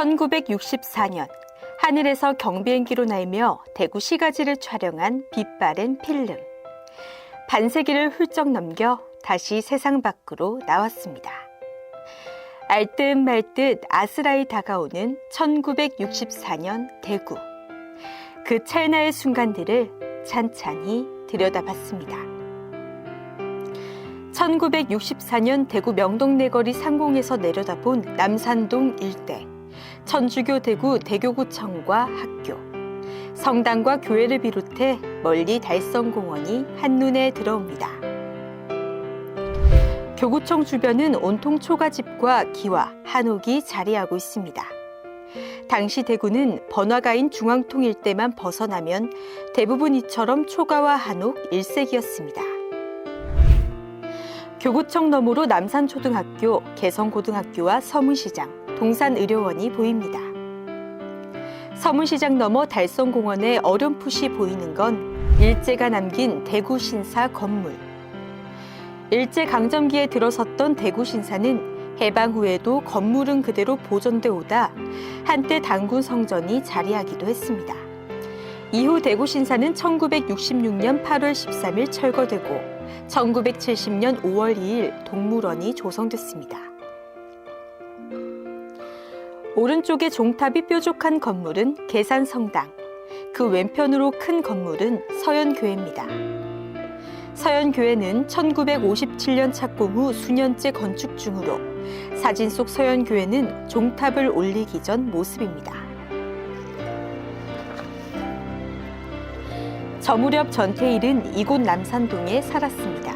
1964년 하늘에서 경비행기로 날며 대구 시가지를 촬영한 빛바랜 필름. 반세기를 훌쩍 넘겨 다시 세상 밖으로 나왔습니다. 알듯 말듯 아스라이 다가오는 1964년 대구. 그 찰나의 순간들을 찬찬히 들여다봤습니다. 1964년 대구 명동내거리 상공에서 내려다본 남산동 일대. 천주교 대구 대교구청과 학교, 성당과 교회를 비롯해 멀리 달성공원이 한눈에 들어옵니다. 교구청 주변은 온통 초가집과 기와 한옥이 자리하고 있습니다. 당시 대구는 번화가인 중앙통 일대만 벗어나면 대부분 이처럼 초가와 한옥 일색이었습니다. 교구청 너머로 남산초등학교, 개성고등학교와 서문시장, 동산의료원이 보입니다. 서문시장 너머 달성공원에 어렴풋이 보이는 건 일제가 남긴 대구신사 건물. 일제 강점기에 들어섰던 대구신사는 해방 후에도 건물은 그대로 보존돼 오다 한때 당군 성전이 자리하기도 했습니다. 이후 대구신사는 1966년 8월 13일 철거되고 1970년 5월 2일 동물원이 조성됐습니다. 오른쪽에 종탑이 뾰족한 건물은 계산성당, 그 왼편으로 큰 건물은 서연교회입니다. 서연교회는 1957년 착공 후 수년째 건축 중으로 사진 속 서연교회는 종탑을 올리기 전 모습입니다. 저 무렵 전태일은 이곳 남산동에 살았습니다.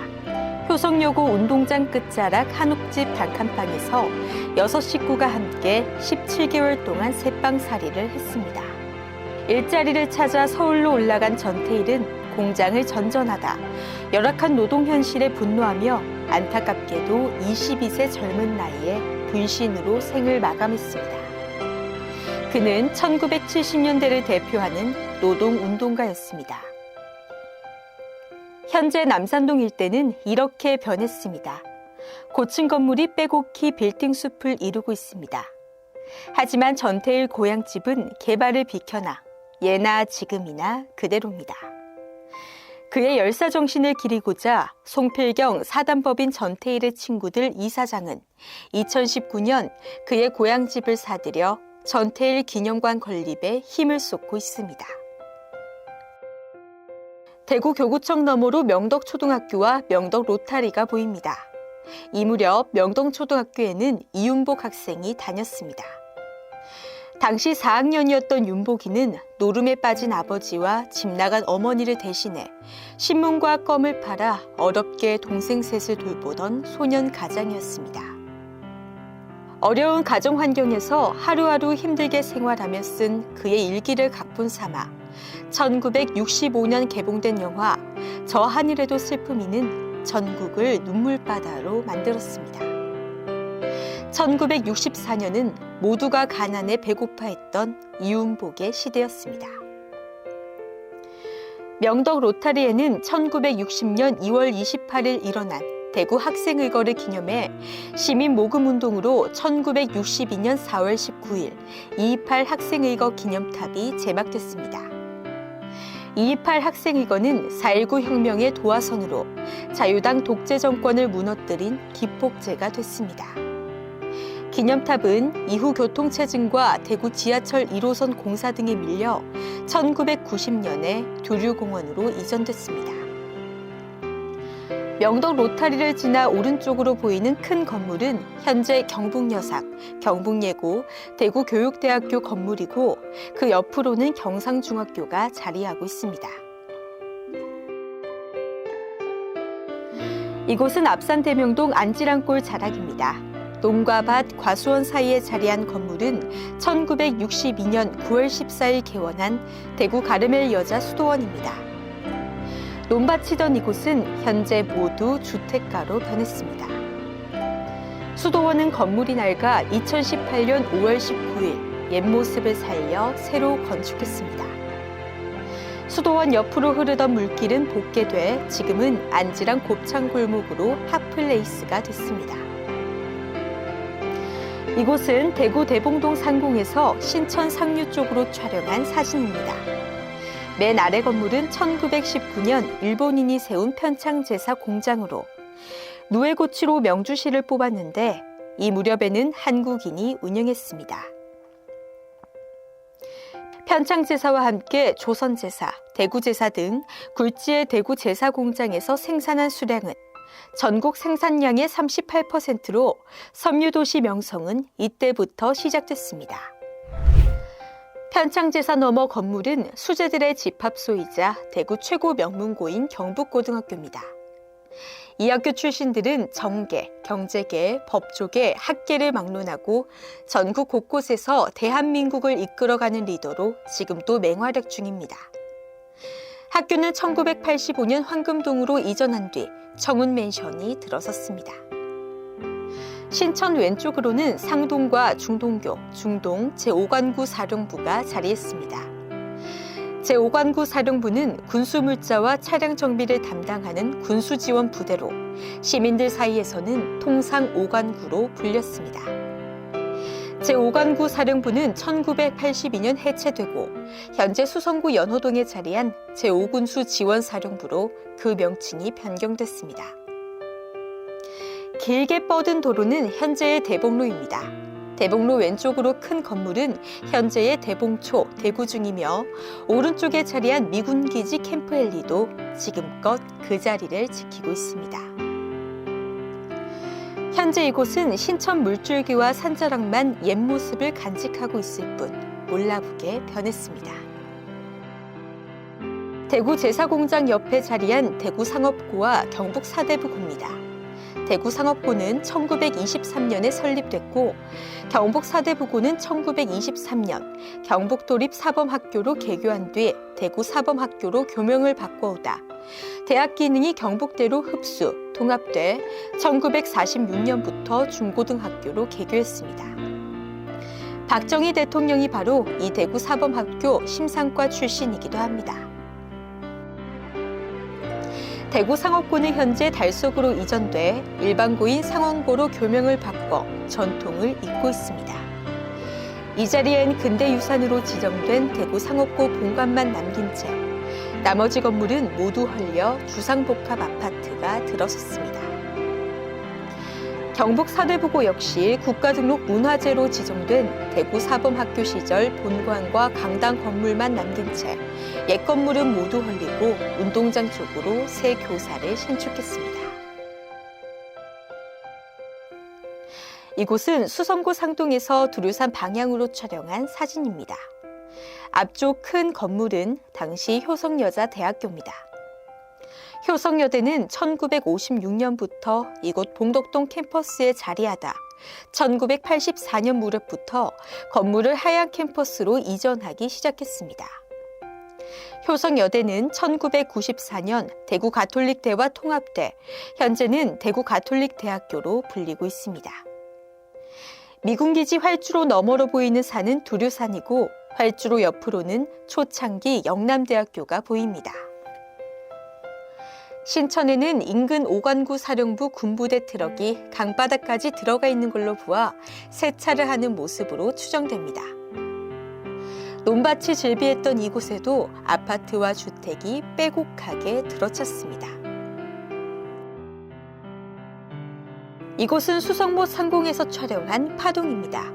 효성여고 운동장 끝자락 한옥집 단칸방에서 여섯 식구가 함께 17개월 동안 새빵살이를 했습니다. 일자리를 찾아 서울로 올라간 전태일은 공장을 전전하다 열악한 노동 현실에 분노하며 안타깝게도 22세 젊은 나이에 분신으로 생을 마감했습니다. 그는 1970년대를 대표하는 노동 운동가였습니다. 현재 남산동 일대는 이렇게 변했습니다. 고층 건물이 빼곡히 빌딩 숲을 이루고 있습니다. 하지만 전태일 고향집은 개발을 비켜나 예나 지금이나 그대로입니다. 그의 열사 정신을 기리고자 송필경 사단법인 전태일의 친구들 이사장은 2019년 그의 고향집을 사들여 전태일 기념관 건립에 힘을 쏟고 있습니다. 대구 교구청 너머로 명덕초등학교와 명덕 로타리가 보입니다. 이 무렵 명동초등학교에는 이윤복 학생이 다녔습니다. 당시 4학년이었던 윤복이는 노름에 빠진 아버지와 집 나간 어머니를 대신해 신문과 껌을 팔아 어렵게 동생 셋을 돌보던 소년 가장이었습니다. 어려운 가정 환경에서 하루하루 힘들게 생활하며 쓴 그의 일기를 각본 삼아 1965년 개봉된 영화 저 하늘에도 슬픔이는 전국을 눈물바다로 만들었습니다. 1964년은 모두가 가난에 배고파했던 이윤복의 시대였습니다. 명덕 로타리에는 1960년 2월 28일 일어난 대구 학생의거를 기념해 시민 모금 운동으로 1962년 4월 19일 228 학생의거 기념탑이 제막됐습니다. 228 학생의거는 4.19 혁명의 도화선으로 자유당 독재 정권을 무너뜨린 기폭제가 됐습니다. 기념탑은 이후 교통체증과 대구 지하철 1호선 공사 등에 밀려 1990년에 두류공원으로 이전됐습니다. 명덕 로타리를 지나 오른쪽으로 보이는 큰 건물은 현재 경북여삭, 경북예고, 대구교육대학교 건물이고 그 옆으로는 경상중학교가 자리하고 있습니다. 이곳은 앞산 대명동 안지랑골 자락입니다. 농과 밭, 과수원 사이에 자리한 건물은 1962년 9월 14일 개원한 대구 가르멜 여자 수도원입니다. 논밭이던 이곳은 현재 모두 주택가로 변했습니다. 수도원은 건물이 낡아 2018년 5월 19일 옛 모습을 살려 새로 건축했습니다. 수도원 옆으로 흐르던 물길은 복개돼 지금은 안지랑 곱창 골목으로 핫플레이스가 됐습니다. 이곳은 대구 대봉동 상공에서 신천 상류 쪽으로 촬영한 사진입니다. 맨 아래 건물은 1919년 일본인이 세운 편창 제사 공장으로 누에고치로 명주시를 뽑았는데 이 무렵에는 한국인이 운영했습니다. 편창 제사와 함께 조선 제사, 대구 제사 등 굴지의 대구 제사 공장에서 생산한 수량은 전국 생산량의 38%로 섬유도시 명성은 이때부터 시작됐습니다. 편창제사 너머 건물은 수재들의 집합소이자 대구 최고 명문고인 경북고등학교입니다. 이 학교 출신들은 정계, 경제계, 법조계, 학계를 막론하고 전국 곳곳에서 대한민국을 이끌어가는 리더로 지금도 맹활약 중입니다. 학교는 1985년 황금동으로 이전한 뒤 청운 맨션이 들어섰습니다. 신천 왼쪽으로는 상동과 중동교, 중동 제5관구 사령부가 자리했습니다. 제5관구 사령부는 군수물자와 차량 정비를 담당하는 군수지원 부대로 시민들 사이에서는 통상 5관구로 불렸습니다. 제5관구 사령부는 1982년 해체되고 현재 수성구 연호동에 자리한 제5군수 지원사령부로 그 명칭이 변경됐습니다. 길게 뻗은 도로는 현재의 대봉로입니다. 대봉로 왼쪽으로 큰 건물은 현재의 대봉초, 대구 중이며 오른쪽에 자리한 미군기지 캠프헬리도 지금껏 그 자리를 지키고 있습니다. 현재 이곳은 신천 물줄기와 산자락만 옛 모습을 간직하고 있을 뿐 몰라보게 변했습니다. 대구 제사공장 옆에 자리한 대구 상업고와 경북 사대부고입니다. 대구 상업고는 1923년에 설립됐고 경북 사대부고는 1923년 경북 도립 사범학교로 개교한 뒤 대구 사범학교로 교명을 바꿔오다 대학 기능이 경북대로 흡수, 통합돼 1946년부터 중고등학교로 개교했습니다. 박정희 대통령이 바로 이 대구 사범학교 심상과 출신이기도 합니다. 대구 상업고는 현재 달속으로 이전돼 일반고인 상원고로 교명을 바꿔 전통을 잇고 있습니다. 이 자리엔 근대 유산으로 지정된 대구 상업고 본관만 남긴 채 나머지 건물은 모두 헐려 주상복합 아파트가 들어섰습니다. 경북 사대부고 역시 국가등록 문화재로 지정된 대구 사범학교 시절 본관과 강당 건물만 남긴 채 옛 건물은 모두 헐리고 운동장 쪽으로 새 교사를 신축했습니다. 이곳은 수성구 상동에서 두류산 방향으로 촬영한 사진입니다. 앞쪽 큰 건물은 당시 효성여자대학교입니다. 효성여대는 1956년부터 이곳 봉덕동 캠퍼스에 자리하다 1984년 무렵부터 건물을 하얀 캠퍼스로 이전하기 시작했습니다. 효성여대는 1994년 대구 가톨릭대와 통합돼 현재는 대구 가톨릭대학교로 불리고 있습니다. 미군기지 활주로 너머로 보이는 산은 두류산이고 활주로 옆으로는 초창기 영남대학교가 보입니다. 신천에는 인근 오관구 사령부 군부대 트럭이 강바닥까지 들어가 있는 걸로 보아 세차를 하는 모습으로 추정됩니다. 논밭이 즐비했던 이곳에도 아파트와 주택이 빼곡하게 들어찼습니다. 이곳은 수성모 상공에서 촬영한 파동입니다.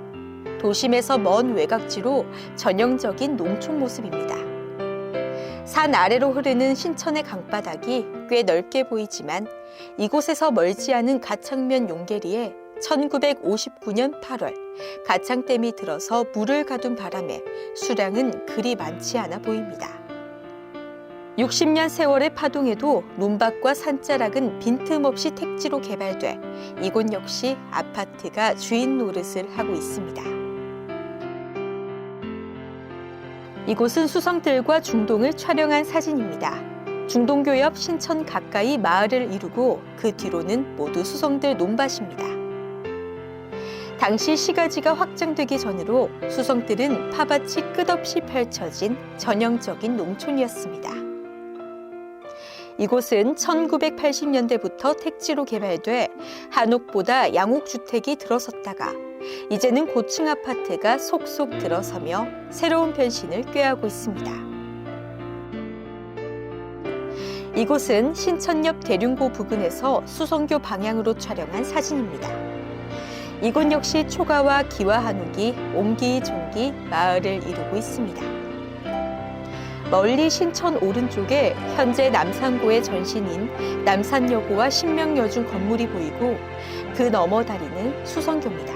도심에서 먼 외곽지로 전형적인 농촌 모습입니다. 산 아래로 흐르는 신천의 강바닥이 꽤 넓게 보이지만 이곳에서 멀지 않은 가창면 용계리에 1959년 8월 가창댐이 들어서 물을 가둔 바람에 수량은 그리 많지 않아 보입니다. 60년 세월의 파동에도 논밭과 산자락은 빈틈없이 택지로 개발돼 이곳 역시 아파트가 주인 노릇을 하고 있습니다. 이곳은 수성들과 중동을 촬영한 사진입니다. 중동교 옆 신천 가까이 마을을 이루고 그 뒤로는 모두 수성들 논밭입니다. 당시 시가지가 확장되기 전으로 수성들은 파밭이 끝없이 펼쳐진 전형적인 농촌이었습니다. 이곳은 1980년대부터 택지로 개발돼 한옥보다 양옥주택이 들어섰다가 이제는 고층 아파트가 속속 들어서며 새로운 변신을 꾀하고 있습니다. 이곳은 신천엽 대륜고 부근에서 수성교 방향으로 촬영한 사진입니다. 이곳 역시 초가와 기와 한옥이 옹기종기 마을을 이루고 있습니다. 멀리 신천 오른쪽에 현재 남산고의 전신인 남산여고와 신명여중 건물이 보이고 그 너머 다리는 수성교입니다.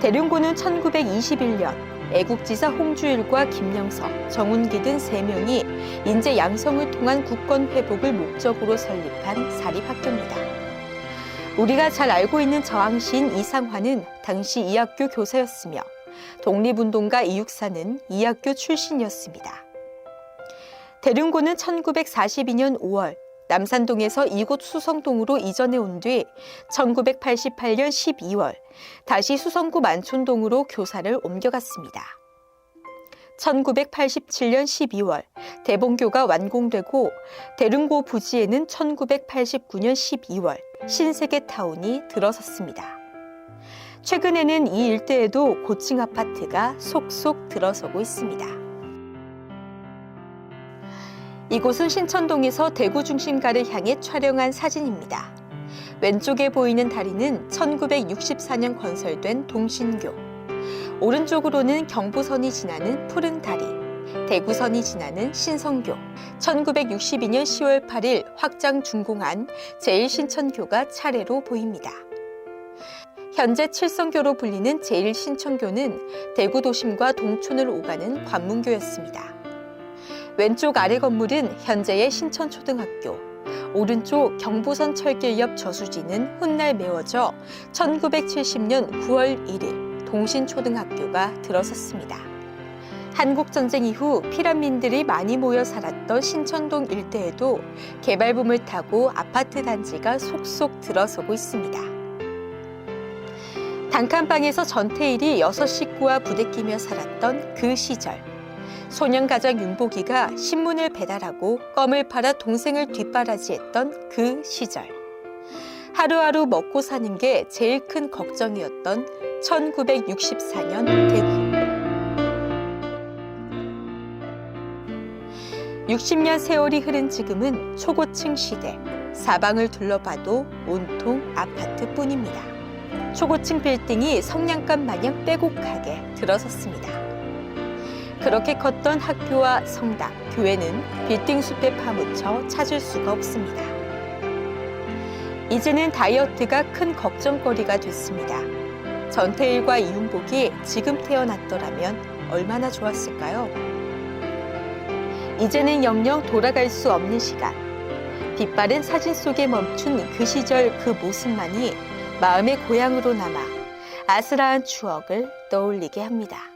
대륜고는 1921년 애국지사 홍주일과 김영석, 정운기 등 3명이 인제 양성을 통한 국권 회복을 목적으로 설립한 사립학교입니다. 우리가 잘 알고 있는 저항시인 이상화는 당시 이 학교 교사였으며 독립운동가 이육사는 이 학교 출신이었습니다. 대륜고는 1942년 5월 남산동에서 이곳 수성동으로 이전해 온 뒤 1988년 12월 다시 수성구 만촌동으로 교사를 옮겨갔습니다. 1987년 12월 대봉교가 완공되고 대륜고 부지에는 1989년 12월 신세계타운이 들어섰습니다. 최근에는 이 일대에도 고층 아파트가 속속 들어서고 있습니다. 이곳은 신천동에서 대구 중심가를 향해 촬영한 사진입니다. 왼쪽에 보이는 다리는 1964년 건설된 동신교. 오른쪽으로는 경부선이 지나는 푸른 다리, 대구선이 지나는 신성교, 1962년 10월 8일 확장 준공한 제1신천교가 차례로 보입니다. 현재 칠성교로 불리는 제1신천교는 대구 도심과 동촌을 오가는 관문교였습니다. 왼쪽 아래 건물은 현재의 신천초등학교, 오른쪽 경부선 철길 옆 저수지는 훗날 메워져 1970년 9월 1일 동신초등학교가 들어섰습니다. 한국전쟁 이후 피란민들이 많이 모여 살았던 신천동 일대에도 개발붐을 타고 아파트 단지가 속속 들어서고 있습니다. 단칸방에서 전태일이 여섯 식구와 부대끼며 살았던 그 시절. 소년 가장 윤복이가 신문을 배달하고 껌을 팔아 동생을 뒷바라지했던 그 시절. 하루하루 먹고 사는 게 제일 큰 걱정이었던 1964년 대구. 60년 세월이 흐른 지금은 초고층 시대. 사방을 둘러봐도 온통 아파트뿐입니다. 초고층 빌딩이 성냥감 마냥 빼곡하게 들어섰습니다. 그렇게 컸던 학교와 성당, 교회는 빌딩 숲에 파묻혀 찾을 수가 없습니다. 이제는 다이어트가 큰 걱정거리가 됐습니다. 전태일과 이윤복이 지금 태어났더라면 얼마나 좋았을까요? 이제는 영영 돌아갈 수 없는 시간. 빛바랜 사진 속에 멈춘 그 시절 그 모습만이 마음의 고향으로 남아 아슬아한 추억을 떠올리게 합니다.